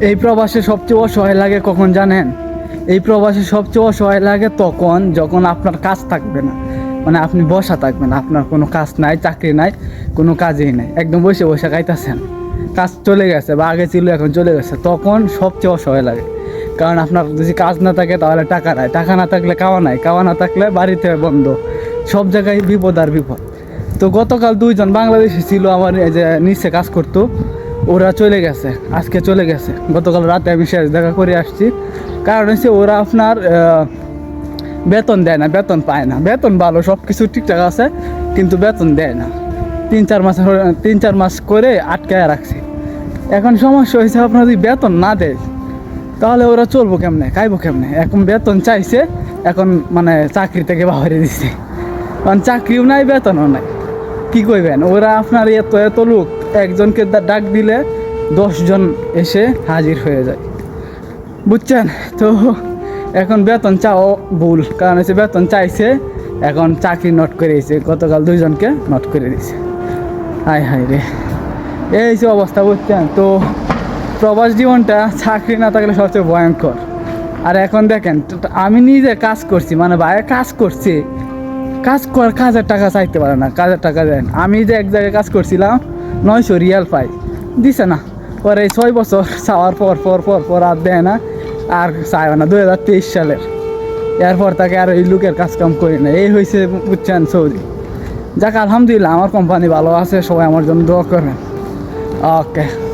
এই প্রবাসে সবচেয়ে অসহায় লাগে কখন জানেন? এই প্রবাসে সবচেয়ে অসহায় লাগে তখন যখন আপনার কাজ থাকবে না। মানে আপনি বসা থাকবেন আপনার কোনো কাজ নাই, চাকরি নাই, কোনো কাজই নাই। একদম বসে বসে খাইতেছেন। কাজ চলে গেছে বা আগে ছিল, এখন চলে গেছে। তখন সবচেয়ে অসহায় লাগে। কারণ আপনার যদি কাজ না থাকে তাহলে টাকা নাই। টাকা না থাকলে খাওয়া নাই। খাওয়া না থাকলে বাড়িতে বন্ধ। সব জায়গায় বিপদ আর বিপদ। তো গতকাল দুইজন বাংলাদেশি ছিল আমার যে নিচে কাজ করতো। ওরা চলে গেছে, আজকে চলে গেছে। গতকাল রাতে আমি শেষ দেখা করে আসছি। কারণ হচ্ছে ওরা আপনার বেতন দেয় না, বেতন পায় না। বেতন ভালো সব কিছু ঠিকঠাক আছে, কিন্তু বেতন দেয় না। তিন, চার মাস তিন, চার মাস করে আটকায় রাখছে। এখন সমস্যা হয়েছে আপনার যদি বেতন না দেয়, তাহলে ওরা চলবো কেমনে, খাইবো কেমনে? এখন বেতন চাইছে, এখন মানে চাকরি থেকে বাহারে দিছে। কারণ চাকরিও নাই, বেতনও নাই। কি কইবেন? ওরা আপনার এত এত লোক একজনকে ডাক দিলে দশজন এসে হাজির হয়ে যায়। বুঝছেন? তো এখন বেতন চাও ভুল। কারণ হচ্ছে বেতন চাইছে, এখন চাকরি নোট করে দিয়েছে। গতকাল দুইজনকে নোট করে দিয়েছে। হাই হাই রে। এই যে অবস্থা, বুঝছেন? তো প্রবাস জীবনটা চাকরি না থাকলে সবচেয়ে ভয়ঙ্কর। আর এখন দেখেন আমি নিজে কাজ করছি মানে বাইরে কাজ করছি। কাজ কর, কাজের টাকা চাইতে পারে না, কাজের টাকা দেন। আমি যে এক জায়গায় কাজ করছিলাম নয়শো রিয়াল পাই দিছে না। পরে এই ছয় বছর চাওয়ার পর পর পর পর আর দেয় না, আর চায় না। দু হাজার তেইশ সালের। এরপর তাকে আর এই লোকের কাজকাম করি না। এই হয়েছে বুঝছেন সৌদি। যাক, আলহামদুলিল্লাহ, আমার কোম্পানি ভালো আছে, সবাই আমার জন্য দোয়া করবেন। ওকে